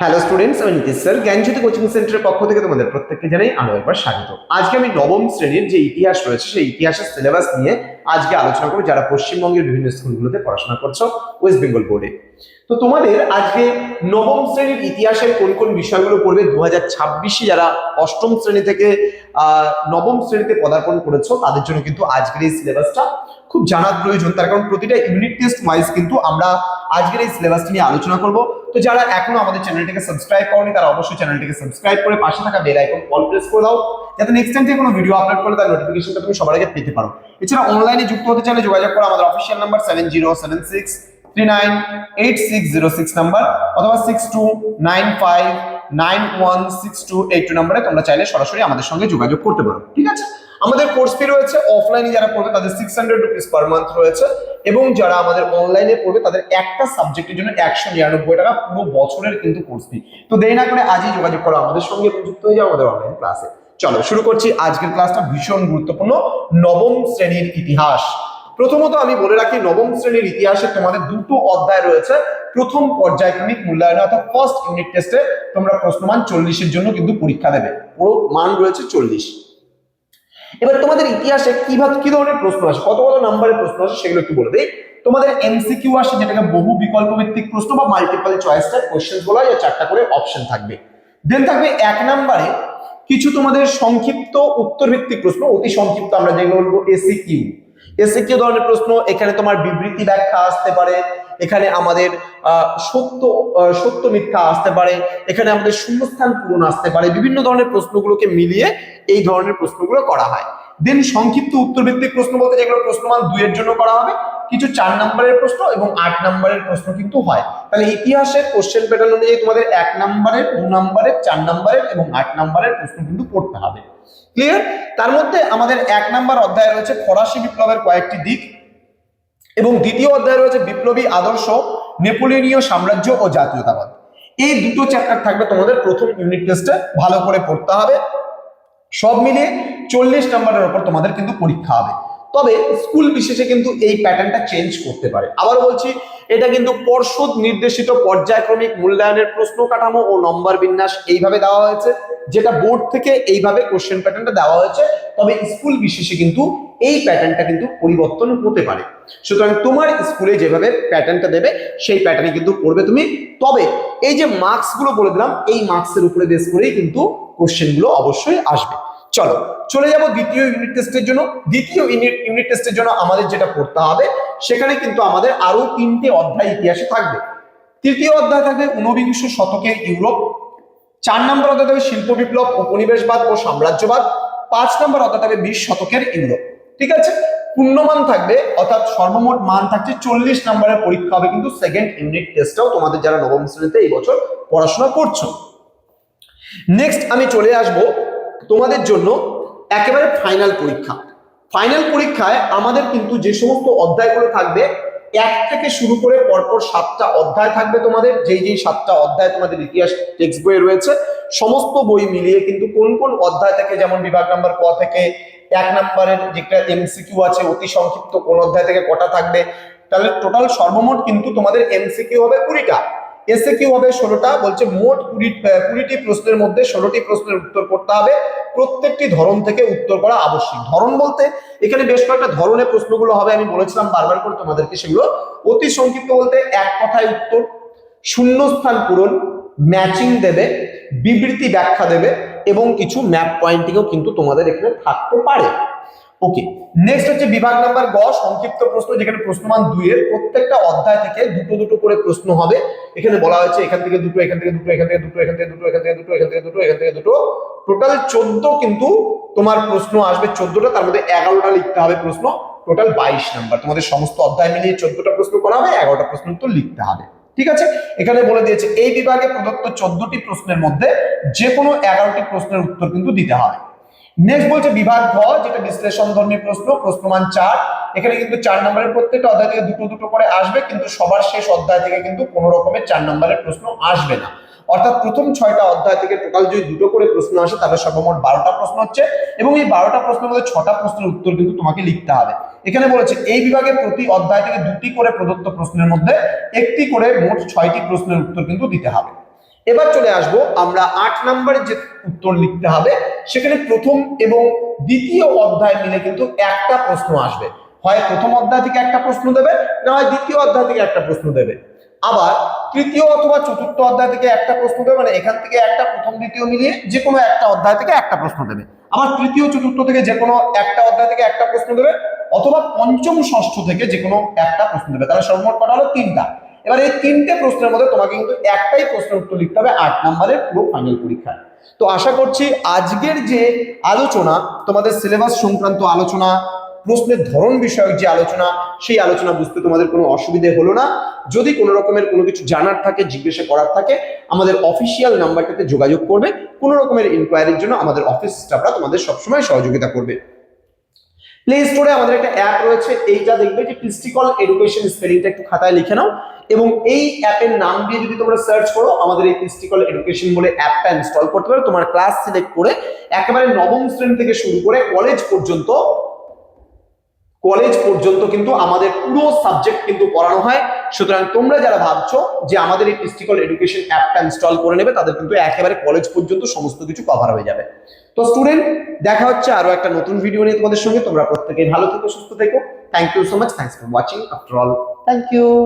Hello students আমি Nitish sir. জ্ঞানজ্যোতি coaching সেন্টারের পক্ষ থেকে তোমাদের প্রত্যেককে জানাই আরও একবার স্বাগত। আজকে আমি নবম শ্রেণির যে ইতিহাস রয়েছে, সেই ইতিহাসের সিলেবাস নিয়ে আজকে আলোচনা করব। যারা পশ্চিমবঙ্গের বিভিন্ন স্কুলগুলোতে পড়াশোনা করছ ওয়েস্ট বেঙ্গল বোর্ডে তো তোমাদের আজকে নবম শ্রেণির ইতিহাসের কোন কোন বিষয়গুলো পড়বে দু হাজার ছাব্বিশে যারা অষ্টম শ্রেণি থেকে নবম শ্রেণীতে পদার্পণ করেছ, তাদের জন্য কিন্তু আজকের এই সিলেবাসটা খুব জানার প্রয়োজন। তার কারণ প্রতিটা ইউনিট টেস্ট ওয়াইজ কিন্তু আমরা আজকের এই সিলেবাসটি নিয়ে আলোচনা করব। তো যারা এখনও আমাদের চ্যানেলটিকে সাবস্ক্রাইব করনি, তারা অবশ্যই চ্যানেলটিকে সাবস্ক্রাইব করে পাশে থাকা বেল আইকন অল প্রেস করে দাও। যাতে নেক্সট টাইম থেকে কোনো ভিডিও আপলোড করলে তার নোটিফিকেশনটা তুমি সবার আগে পেতে পারো। এছাড়া অনলাইনে যুক্ত হতে চাইলে যোগাযোগ করো আমাদের official number seven zero seven six three nine eight six zero six number অথবা six two nine five nine one six two eight two নাম্বারে তোমরা চাইলে সরাসরি আমাদের সঙ্গে যোগাযোগ করতে পারো। ঠিক আছে? আমাদের কোর্স ফি রয়েছে অফলাইনে যারা পড়বে তাদের six hundred rupees per month রয়েছে এবং যারা আমাদের অনলাইনে পড়বে তাদের একটা সাবজেক্টের জন্য একশো নিরানব্বই টাকা পুরো বছরের কিন্তু কোর্স ফি তো দেরি না করে আজই যোগাযোগ করো, আমাদের সঙ্গে যুক্ত হয়ে যাও আমাদের অনলাইন ক্লাসে চলো, শুরু করছি আজকের ক্লাসটা ভীষণ গুরুত্বপূর্ণ, নবম শ্রেণির ইতিহাস। প্রথমত আমি বলে রাখি, নবম শ্রেণির ইতিহাসে তোমাদের দুটো অধ্যায় রয়েছে। প্রথম পর্যায়ক্রমিক মূল্যায়ন, অর্থাৎ ফার্স্ট ইউনিট টেস্টে তোমরা প্রশ্নমান চল্লিশের জন্য কিন্তু পরীক্ষা দেবে। পুরো মান রয়েছে চল্লিশ। এবার তোমাদের ইতিহাসে কীভাবে কি ধরনের প্রশ্ন আসে? কত কত নাম্বারের প্রশ্ন আসে সেগুলো একটু বলে দিই। তোমাদের এমসিকিউ আসে যেটাকে বহু বিকল্প ভিত্তিক প্রশ্ন বা মাল্টিপল চয়েস টাইপ কোশ্চেন বলা হয় চারটা করে অপশন থাকবে। দেন থাকবে এক নম্বরে কিছু তোমাদের সংক্ষিপ্ত উত্তর ভিত্তিক প্রশ্ন, অতি সংক্ষিপ্ত আমরা যেগুলো বলব এসিকিউ এসিকিউ ধরনের প্রশ্ন, এখানে তোমার বিবৃতি ব্যাখ্যা আসতে পারে এখানে আমাদের সত্য সত্য মিথ্যা আসতে পারে। এখানে আমাদের শূন্যস্থান পূরণ আসতে পারে। বিভিন্ন ধরনের প্রশ্নগুলোকে মিলিয়ে এই ধরনের প্রশ্নগুলো করা হয়। দেন সংক্ষিপ্ত উত্তর ভিত্তিক প্রশ্ন বলতে যেগুলো প্রশ্নমান দুইয়ের জন্য করা হবে, কিছু চার নম্বরের প্রশ্ন এবং আট নম্বরের প্রশ্ন কিন্তু হয়। তাহলে ইতিহাসের কোশ্চেন প্যাটার্ন অনুযায়ী তোমাদের এক নম্বরের, দু নম্বরের, চার নম্বরের এবং আট নম্বরের প্রশ্ন কিন্তু পড়তে হবে। ক্লিয়ার তার মধ্যে আমাদের এক নম্বর অধ্যায় রয়েছে ফরাসি বিপ্লবের কয়েকটি দিক। এবং দ্বিতীয় অধ্যায় রয়েছে বিপ্লবী আদর্শ, নেপোলিয়নীয় সাম্রাজ্য ও জাতীয়তাবাদ। এই দুটো চ্যাপ্টার থাকবে তোমাদের প্রথম ইউনিট টেস্টে ভালো করে পড়তে হবে। সব মিলিয়ে চল্লিশ নম্বরের ওপর তোমাদের কিন্তু পরীক্ষা হবে। তবে স্কুল বিশেষে কিন্তু এই প্যাটার্নটা চেঞ্জ করতে পারে। আবার বলছি, এটা কিন্তু পর্ষদ নির্দেশিত পর্যায়ক্রমিক মূল্যায়নের প্রশ্ন কাঠামো ও নম্বর বিন্যাস এইভাবে দেওয়া হয়েছে, যেটা বোর্ড থেকে এইভাবে কোশ্চেন প্যাটার্নটা দেওয়া হয়েছে, তবে স্কুল বিশেষে কিন্তু এই প্যাটার্নটা কিন্তু পরিবর্তন হতে পারে। সুতরাং তোমার স্কুলে যেভাবে প্যাটার্নটা দেবে, সেই প্যাটার্নে কিন্তু পড়বে তুমি। তবে এই যে মার্কসগুলো বলে দিলাম, এই মার্কসের উপরে বেস করেই কিন্তু কোশ্চেনগুলো অবশ্যই আসবে। চলো, চলে যাব দ্বিতীয় ইউনিট টেস্টের জন্য। দ্বিতীয় ইউনিট ইউনিট টেস্টের জন্য আমাদের যেটা পড়তে হবে, সেখানে কিন্তু আমাদের আরও তিনটে অধ্যায় ইতিহাসে থাকবে। তৃতীয় অধ্যায় থাকবে ঊনবিংশ শতকের ইউরোপ। চার নম্বর অধ্যায় থাকবে শিল্প বিপ্লব, উপনিবেশবাদ ও সাম্রাজ্যবাদ। পাঁচ নম্বর অধ্যায় থাকবে বিশ শতকের ইউরোপ। ঠিক আছে? পূর্ণমান থাকবে, অর্থাৎ সর্বমোট মান থাকছে চল্লিশ নম্বরের পরীক্ষা হবে কিন্তু সেকেন্ড ইউনিট টেস্টটাও তোমাদের যারা নবম শ্রেণীতে এই বছর পড়াশোনা করছ। নেক্সট আমি চলে আসব তোমাদের জন্য একেবারে ফাইনাল পরীক্ষা। ফাইনাল পরীক্ষায় আমাদের কিন্তু যে সমস্ত অধ্যায়গুলো থাকবে, এক থেকে শুরু করে পরপর সাতটা অধ্যায় থাকবে তোমাদের। যেই যেই সাতটা অধ্যায় তোমাদের ইতিহাস টেক্সট বইয়ে রয়েছে, সমস্ত বই মিলিয়ে কিন্তু কোন কোন অধ্যায় থেকে, যেমন বিভাগ নাম্বার ক থেকে, এক নাম্বারের যেটা এমসিকিউ আছে, অতি সংক্ষিপ্ত কোন অধ্যায় থেকে কটা থাকবে, তাহলে টোটাল সর্বমোট কিন্তু তোমাদের এমসিকিউ হবে কুড়িটা। এসে কি হবে ষোলোটা, বলছে মোট কুড়ি কুড়িটি প্রশ্নের মধ্যে ষোলোটি প্রশ্নের উত্তর করতে হবে। প্রত্যেকটি ধরন থেকে উত্তর করা আবশ্যক। ধরন বলতে এখানে বেশ কয়েকটা ধরনের প্রশ্নগুলো হবে, আমি বলেছিলাম বারবার করে তোমাদেরকে সেগুলো। অতি সংক্ষিপ্ত বলতে এক কথায় উত্তর, শূন্যস্থান পূরণ, ম্যাচিং দেবে, বিবৃতি ব্যাখ্যা দেবে এবং কিছু ম্যাপ পয়েন্টিংও কিন্তু তোমাদের এখানে থাকতে পারে। ওকে নেক্সট হচ্ছে বিভাগ নাম্বার গ, সংক্ষিপ্ত প্রশ্ন, যেখানে প্রশ্নমান দুইয়ের প্রত্যেকটা অধ্যায় থেকে দুটো দুটো করে প্রশ্ন হবে। এখানে বলা হয়েছে এখান থেকে দুটো, এখান থেকে দুটো, এখান থেকে দুটো, এখান থেকে দুটো, এখান থেকে দুটো, এখান থেকে দুটো, এখান থেকে দুটো। টোটাল চোদ্দ কিন্তু তোমার প্রশ্ন আসবে, চোদ্দটা, তার মধ্যে এগারোটা লিখতে হবে প্রশ্ন। টোটাল বাইশ নাম্বার তোমাদের সমস্ত অধ্যায় মিলিয়ে চোদ্দটা প্রশ্ন করা হবে, এগারোটা প্রশ্ন তো লিখতে হবে। ঠিক আছে? এখানে বলে দিয়েছে, এই বিভাগে প্রদত্ত চোদ্দটি প্রশ্নের মধ্যে যে কোনো এগারোটি প্রশ্নের উত্তর কিন্তু দিতে হবে। নেক্সট বলছে বিভাগ ঘ যেটা বিশ্লেষণ ধর্মী প্রশ্ন, প্রশ্নমান চার। এখানে কিন্তু চার নম্বরের প্রত্যেকটা অধ্যায় থেকে দুটো দুটো করে আসবে, কিন্তু সবার শেষ অধ্যায় থেকে কিন্তু কোনো রকমের চার নম্বরের প্রশ্ন আসবে না। অর্থাৎ প্রথম ছয়টা অধ্যায় থেকে টোটাল যদি দুটো করে প্রশ্ন আসে, তাহলে সর্বমোট বারোটা প্রশ্ন হচ্ছে। এবং এই বারোটা প্রশ্নের মধ্যে ছটা প্রশ্নের উত্তর কিন্তু তোমাকে লিখতে হবে। এখানে বলেছে, এই বিভাগে প্রতি অধ্যায় থেকে দুটি করে প্রদত্ত প্রশ্নের মধ্যে একটি করে মোট ছয়টি প্রশ্নের উত্তর কিন্তু দিতে হবে। এবার চলে আসব, আমরা আট নম্বরে যে উত্তর লিখতে হবে, সেখানে প্রথম এবং দ্বিতীয় অধ্যায় মিলে কিন্তু একটা প্রশ্ন আসবে। হয় প্রথম অধ্যায় থেকে একটা প্রশ্ন দেবে, না হয় দ্বিতীয় অধ্যায় থেকে একটা প্রশ্ন দেবে। আবার তৃতীয় অথবা চতুর্থ অধ্যায় থেকে একটা প্রশ্ন দেবে মানে এখান থেকে একটা, প্রথম, দ্বিতীয় মিলিয়ে যে কোনো একটা অধ্যায় থেকে একটা প্রশ্ন দেবে। আবার তৃতীয়, চতুর্থ থেকে যে কোনো একটা অধ্যায় থেকে একটা প্রশ্ন দেবে, অথবা পঞ্চম, ষষ্ঠ থেকে যে কোনো একটা প্রশ্ন দেবে। তাহলে সর্বমোট কটা হলো? তিনটা। এবার এই তিনটে প্রশ্নের মধ্যে তোমাকে কিন্তু একটাই প্রশ্নের উত্তর লিখতে হবে আট নম্বরের পুরো ফাইনাল পরীক্ষায়। তো আশা করছি আজকের যে আলোচনা, তোমাদের সিলেবাস সংক্রান্ত আলোচনা, প্রশ্নের ধরন বিষয়ক যে আলোচনা, সেই আলোচনা বুঝতে তোমাদের কোনো অসুবিধে হলো না। যদি কোনো রকমের কোনো কিছু জানার থাকে, জিজ্ঞাসা করার থাকে, আমাদের অফিসিয়াল নাম্বারটাতে যোগাযোগ করবে। কোনো রকমের ইনকোয়ারির জন্য আমাদের অফিস স্টাফরা তোমাদের সবসময় সহযোগিতা করবে। প্লে স্টোরে আমাদের একটা অ্যাপ রয়েছে, এইটা দেখবে যে ক্রিস্টিকল এডুকেশন স্পেলিংটা একটু খাতায় লিখে নাও এবং এই অ্যাপের নাম দিয়ে যদি তোমরা সার্চ করো, আমাদের এই ক্রিস্টিকল এডুকেশন বলে অ্যাপটা ইনস্টল করতে পারো। তোমার ক্লাস সিলেক্ট করে একেবারে নবম শ্রেণি থেকে শুরু করে কলেজ পর্যন্ত কলেজ পর্যন্ত কিন্তু আমাদের পুরো সাবজেক্ট কিন্তু পড়ানো হয়। সুতরাং তোমরা যারা ভাবছ যে আমাদের এই ক্রিস্টিকল এডুকেশন অ্যাপটা ইনস্টল করে নেবে, তাদের কিন্তু একেবারে কলেজ পর্যন্ত সমস্ত কিছু কভার হয়ে যাবে। তো স্টুডেন্ট দেখা হচ্ছে আরও একটা নতুন ভিডিও নিয়ে তোমাদের সঙ্গে। তোমরা প্রত্যেকেই ভালো থেকো, সুস্থ থেকো। Thank you so much thanks for watching after all thank you